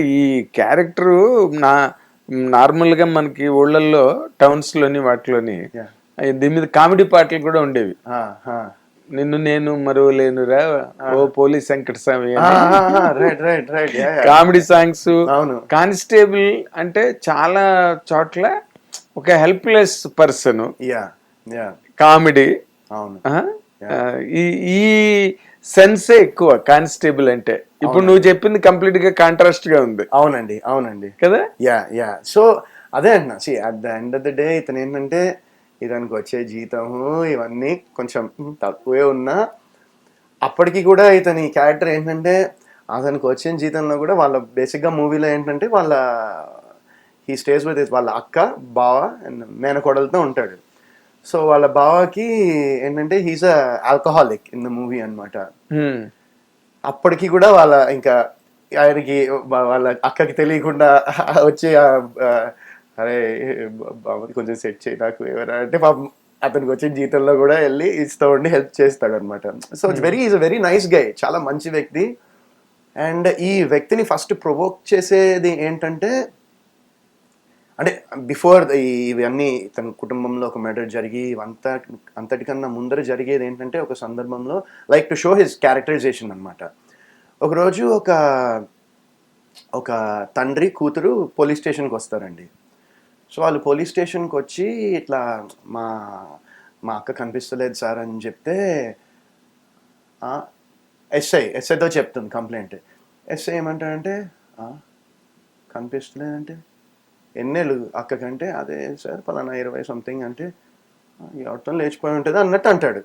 ఈ క్యారెక్టర్ నా నార్మల్గా మనకి ఊళ్ళల్లో టౌన్స్లోని వాటిలోని. దీని మీద కామెడీ పాటలు కూడా ఉండేవి. నిన్ను నేను మరువలేనురా ఓ పోలీస్ వెంకట స్వామి ఆ, ఆ, ఆ, right right right ya, ya. Comedy songs. అవును. కానిస్టేబుల్ అంటే చాలా చోట్ల ఒక helpless person. Ya ya comedy. అవును. ఈ సెన్సే ఎక్కువ కానిస్టేబుల్ అంటే. ఇప్పుడు నువ్వు చెప్పింది కంప్లీట్గా కాంట్రాస్ట్గా ఉంది. అవునండి అవునండి. కదా? Yeah yeah. సో అదే అంటున్నా. See at the end of the day ఇతను ఏంటంటే ఇతనికి వచ్చే జీతము ఇవన్నీ కొంచెం తక్కువే ఉన్నా అప్పటికి కూడా ఇతని క్యారెక్టర్ ఏంటంటే అతనికి వచ్చిన జీతంలో కూడా వాళ్ళ బేసిక్గా మూవీలో ఏంటంటే వాళ్ళ హీ స్టేజ్ విత్ వాళ్ళ అక్క బావ అండ్ మేనకోడలతో ఉంటాడు. సో వాళ్ళ బావకి ఏంటంటే he's a alcoholic in the movie అన్నమాట. హ్మ్. అప్పటికి కూడా వాళ్ళ ఇంకా ఆయనకి వాళ్ళ అక్కకి తెలియకుండా వచ్చి అరే బాబు కొంచెం సెట్ చేయి నాకు ఎవరా అంటే పాపం అతనికి వచ్చిన జీతంలో కూడా వెళ్ళి ఇస్తూ ఉండి హెల్ప్ చేస్తాడు అనమాట so it's very is very nice guy చాలా మంచి వ్యక్తి. అండ్ ఈ వ్యక్తిని ఫస్ట్ ప్రొవోక్ చేసేది ఏంటంటే అంటే బిఫోర్ ఇవన్నీ తన కుటుంబంలో ఒక మర్డర్ జరిగి అంత అంతటికన్నా ముందర జరిగేది ఏంటంటే ఒక సందర్భంలో like to show his characterisation అనమాట ఒకరోజు ఒక ఒక తండ్రి కూతురు పోలీస్ స్టేషన్కి వస్తారండి. సో వాళ్ళు పోలీస్ స్టేషన్కి వచ్చి ఇట్లా మా మా అక్క కనిపిస్తలేదు సార్ అని చెప్తే ఎస్ఐ ఎస్ఐతో చెప్తుంది కంప్లైంట్. ఎస్ఐ ఏమంటాడంటే కనిపిస్తలేదంటే ఎన్నేళ్ళు అక్క కంటే అదే సార్ పలానా ఇరవై సంథింగ్ అంటే ఈ ఎవరితో లేచిపోయి ఉంటుంది అన్నట్టు అంటాడు.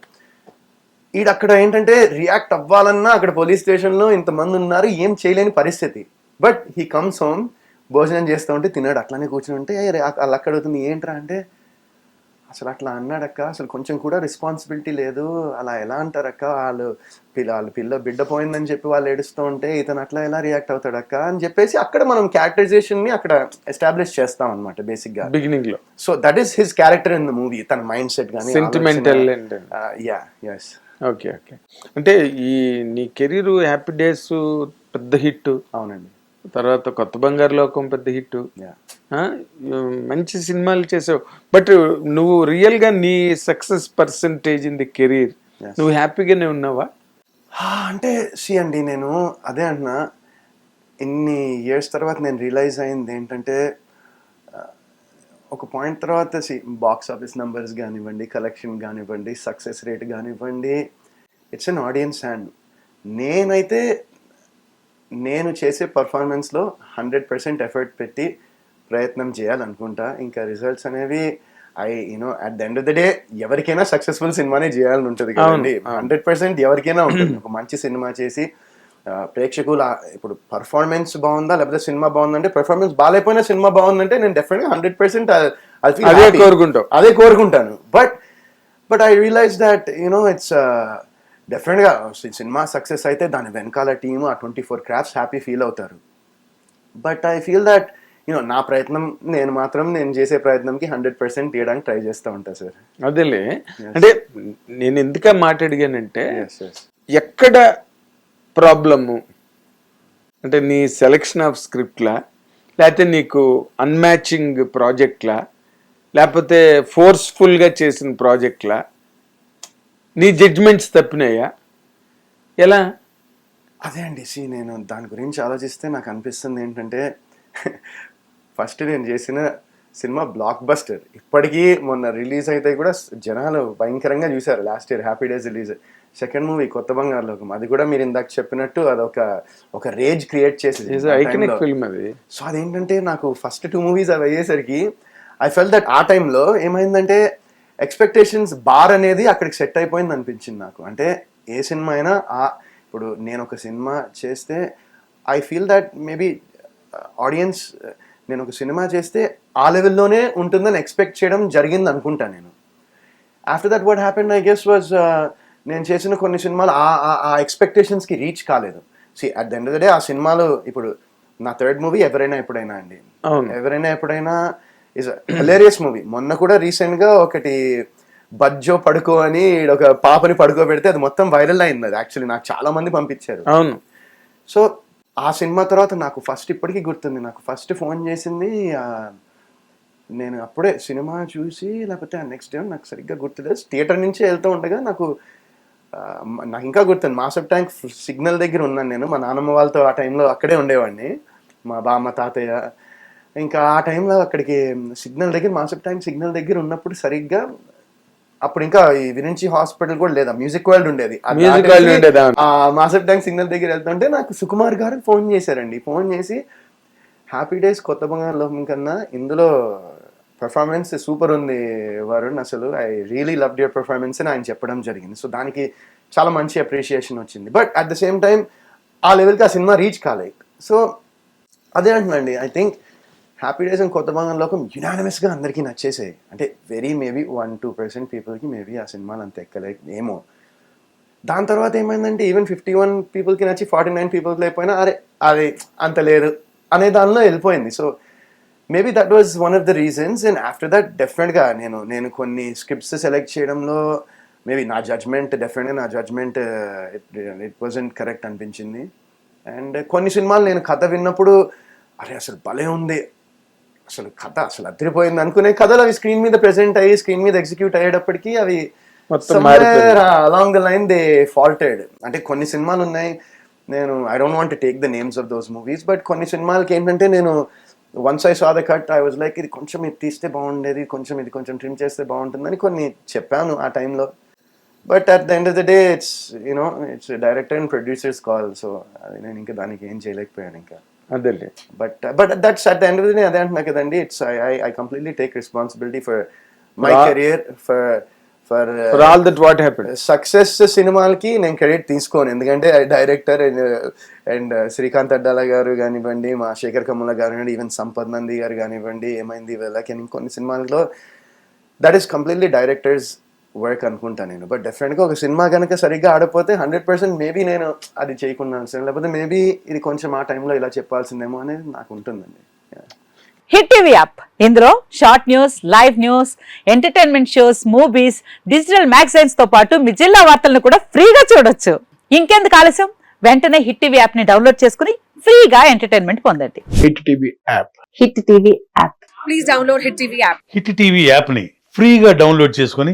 ఈడ అక్కడ ఏంటంటే రియాక్ట్ అవ్వాలన్నా అక్కడ పోలీస్ స్టేషన్లో ఇంతమంది ఉన్నారు ఏం చేయలేని పరిస్థితి. బట్ హీ కమ్స్ హోమ్ భోజనం చేస్తూ ఉంటే తిన్నాడు అట్లానే కూర్చుని ఉంటే "ఏ వాళ్ళు అక్కడ అవుతుంది ఏంట్రా? అంటే అసలు అట్లా అన్నాడక్క. అసలు కొంచెం కూడా రెస్పాన్సిబిలిటీ లేదు. అలా ఎలా అంటారక్క? వాళ్ళు పిల్ల వాళ్ళ పిల్ల బిడ్డ పోయిందని చెప్పి వాళ్ళు ఏడుస్తూ ఉంటే ఇతను అట్లా ఎలా రియాక్ట్ అవుతాడక్క అని చెప్పేసి అక్కడ మనం క్యారెక్టరైజేషన్ని అక్కడ ఎస్టాబ్లిష్ చేస్తాం అనమాట బేసిక్గా బిగినింగ్లో. So that is his character in the movie తన మైండ్ సెట్ కానీ sentimental ya yes okay okay అంటే ఈ నీ కెరీర్ హ్యాపీ డేస్ పెద్ద హిట్ అవునండి. తర్వాత కొత్త బంగారు లోకం పెద్ద హిట్. మంచి సినిమాలు చేసావు. బట్ నువ్వు రియల్గా నీ success percentage in the career. నువ్వు హ్యాపీగానే ఉన్నావా? అంటే సి అండి నేను అదే అంటున్నా. ఇన్ని ఇయర్స్ తర్వాత నేను రియలైజ్ అయింది ఏంటంటే ఒక పాయింట్ తర్వాత సి బాక్స్ ఆఫీస్ నెంబర్స్ కానివ్వండి కలెక్షన్ కానివ్వండి సక్సెస్ రేట్ కానివ్వండి ఇట్స్ అన్ ఆడియన్స్ హ్యాండ్ నేనైతే నేను చేసే పర్ఫార్మెన్స్లో హండ్రెడ్ పర్సెంట్ ఎఫర్ట్ పెట్టి ప్రయత్నం చేయాలనుకుంటా. ఇంకా రిజల్ట్స్ అనేవి I you know at the end of the day ఎవరికైనా సక్సెస్ఫుల్ సినిమానే చేయాలని ఉంటుంది కదండి. హండ్రెడ్ పర్సెంట్ ఎవరికైనా ఉంటుంది. ఒక మంచి సినిమా చేసి ప్రేక్షకులు ఇప్పుడు పర్ఫార్మెన్స్ బాగుందా లేకపోతే సినిమా బాగుందంటే పర్ఫార్మెన్స్ బాగాలేకపోయినా సినిమా బాగుందంటే నేను డెఫినెట్గా హండ్రెడ్ పర్సెంట్ అదే కోరుకుంటావు. అదే కోరుకుంటాను. But but I realise that you know it's డెఫినెట్గా సినిమా సక్సెస్ అయితే దాని వెనకాల టీము ఆ twenty four crafts happy feel అవుతారు but I feel that you know నా ప్రయత్నం నేను మాత్రం నేను చేసే ప్రయత్నంకి హండ్రెడ్ పర్సెంట్ తీయడానికి ట్రై చేస్తూ ఉంటా సార్ అదేలే. అంటే నేను ఎందుక మాట అడిగానంటే ఎక్కడ ప్రాబ్లము అంటే నీ సెలెక్షన్ ఆఫ్ స్క్రిప్ట్లా లేకపోతే నీకు అన్మ్యాచింగ్ ప్రాజెక్ట్లా లేకపోతే ఫోర్స్ఫుల్గా చేసిన ప్రాజెక్ట్లా నీ జడ్జ్మెంట్స్ తప్పినాయా? ఎలా? అదే అండి సి నేను దాని గురించి ఆలోచిస్తే నాకు అనిపిస్తుంది ఏంటంటే ఫస్ట్ నేను చేసిన సినిమా బ్లాక్ బస్టర్ ఇప్పటికీ మొన్న రిలీజ్ అయితే కూడా జనాలు భయంకరంగా చూశారు. Last year Happy Days release. Second movie Kotha Bangaru Lokam అది కూడా మీరు ఇందాక చెప్పినట్టు అదొక ఒక రేజ్ క్రియేట్ చేసింది. ఫిల్మ్ అది. సో అదేంటంటే నాకు ఫస్ట్ టూ మూవీస్ అవి అయ్యేసరికి ఐ ఫెల్ దట్ ఆ టైంలో ఏమైందంటే ఎక్స్పెక్టేషన్స్ బార్ అనేది అక్కడికి సెట్ అయిపోయింది అనిపించింది నాకు. అంటే ఏ సినిమా అయినా ఆ ఇప్పుడు నేను ఒక సినిమా చేస్తే I feel that maybe audience నేను ఒక సినిమా చేస్తే ఆ లెవెల్లోనే ఉంటుందని ఎక్స్పెక్ట్ చేయడం జరిగింది అనుకుంటా నేను. After that what happen I guess was నేను చేసిన కొన్ని సినిమాలు ఆ ఎక్స్పెక్టేషన్స్కి రీచ్ కాలేదు. See at the end of the day ఆ సినిమాలు ఇప్పుడు నా థర్డ్ మూవీ ఎవరైనా ఎప్పుడైనా అండి. ఎవరైనా ఎప్పుడైనా ఇస్ హలేరియస్ మూవీ మొన్న కూడా రీసెంట్గా ఒకటి బజ్జో పడుకో అని ఒక పాపని పడుకోబెడితే అది మొత్తం వైరల్ అయింది అది. యాక్చువల్లీ నాకు చాలా మంది పంపించారు. అవును. సో ఆ సినిమా తర్వాత నాకు ఫస్ట్ ఇప్పటికీ గుర్తుంది. నాకు ఫస్ట్ ఫోన్ చేసింది నేను అప్పుడే సినిమా చూసి లేకపోతే నెక్స్ట్ డే నాకు సరిగ్గా గుర్తులేదు. థియేటర్ నుంచి వెళ్తూ ఉండగా నాకు నాకు ఇంకా గుర్తుంది. మాసప్ ట్యాంక్ సిగ్నల్ దగ్గర ఉన్నాను నేను. మా నాన్నమ్మ వాళ్ళతో ఆ టైంలో అక్కడే ఉండేవాడిని. మా బామ్మ తాతయ్య ఇంకా ఆ టైంలో అక్కడికి సిగ్నల్ దగ్గర మాసప్ ట్యాంక్ సిగ్నల్ దగ్గర ఉన్నప్పుడు సరిగ్గా అప్పుడు ఇంకా ఈ విరించి హాస్పిటల్ కూడా లేదా మ్యూజిక్ వరల్డ్ ఉండేది. ఆ మాసప్ ట్యాంక్ సిగ్నల్ దగ్గర వెళ్తుంటే నాకు సుకుమార్ గారు ఫోన్ చేశారండి. ఫోన్ చేసి హ్యాపీ డేస్ కొత్త బంగారు లోకం కన్నా ఇందులో పెర్ఫార్మెన్స్ సూపర్ ఉంది వరుణ్ అసలు. I really love your performance అని ఆయన చెప్పడం జరిగింది. సో దానికి చాలా మంచి అప్రిషియేషన్ వచ్చింది. But at the same time ఆ లెవెల్కి ఆ సినిమా రీచ్ కాలేదు. సో అదే అంటున్నాండి I think Happy Days and Kotha Bangaru Lokam యునానిమస్గా అందరికీ నచ్చేసాయి అంటే very maybe one two percent పీపుల్కి మేబీ ఆ సినిమాలు అంత ఎక్కలే ఏమో. దాని తర్వాత ఏమైందంటే ఈవెన్ ఫిఫ్టీ వన్ పీపుల్కి నచ్చి ఫార్టీ నైన్ పీపుల్కి లేకపోయినా అరే అది అంత లేదు అనే దానిలో వెళ్ళిపోయింది. So maybe that was one of the reasons and after that డెఫినెట్గా నేను నేను కొన్ని స్క్రిప్ట్స్ సెలెక్ట్ చేయడంలో మేబీ నా జడ్జ్మెంట్ డెఫినెట్గా నా జడ్జ్మెంట్ ఇట్ వాజంట్ కరెక్ట్ అనిపించింది. అండ్ కొన్ని సినిమాలు నేను కథ విన్నప్పుడు అరే అసలు భలే ఉంది. అసలు కథ అసలు అదిరిపోయింది అనుకునే కథలు అవి స్క్రీన్ మీద ప్రెసెంట్ అయ్యి స్క్రీన్ మీద ఎగ్జిక్యూట్ అయ్యేటప్పటికి అవి. Along the line they faulted అంటే కొన్ని సినిమాలు ఉన్నాయి నేను I don't want take the names of those movies but కొన్ని సినిమాలకి ఏంటంటే నేను once I saw the cut I was like ఇది కొంచెం ఇది తీస్తే బాగుండేది కొంచెం ఇది కొంచెం ట్రిమ్ చేస్తే బాగుంటుందని కొన్ని చెప్పాను ఆ టైంలో but at the end of the day it's you know it's director and producers call so అది నేను ఇంకా దానికి ఏం చేయలేకపోయాను ఇంకా. అదేలే. But but that's at the end of the day అదే అంటున్నా కదండి. It's I I completely take responsibility for my career for for for all that what happen success సినిమాలకి నేను క్రెడిట్ తీసుకోను. ఎందుకంటే డైరెక్టర్ అండ్ శ్రీకాంత్ అడ్డాల గారు కానివ్వండి మా శేఖర్ కమ్ముల గారు కానివ్వండి ఈవెన్ సంపద్ నంది గారు కానివ్వండి ఏమైంది వీళ్ళకి కొన్ని సినిమాల్లో that is completely directors work అనుకుంటా నేను. బట్ డెఫినెట్గా ఒక సినిమా కనుక సరిగ్గా ఆడపోతే హండ్రెడ్ పర్సెంట్ మేబీ నేను అది చేయకుండా. లేకపోతే మేబీ ఇది కొంచెం ఆ టైంలో ఇలా చెప్పాల్సిందేమో అనేది నాకు ఉంటుందండి. హిట్ టీవీ యాప్ ఇందులో short news live news entertainment shows movies digital మ్యాగజైన్స్తో పాటు మీ జిల్లా వార్తలను కూడా ఫ్రీగా చూడొచ్చు. ఇంకెందుకు ఆలస్యం? వెంటనే హిట్ టీవీ యాప్ని డౌన్లోడ్ చేసుకుని ఫ్రీగా ఎంటర్టైన్మెంట్ పొందండి. Hit TV app Hit TV app please download Hit TV app. Hit TV యాప్ని ఫ్రీగా డౌన్లోడ్ చేసుకొని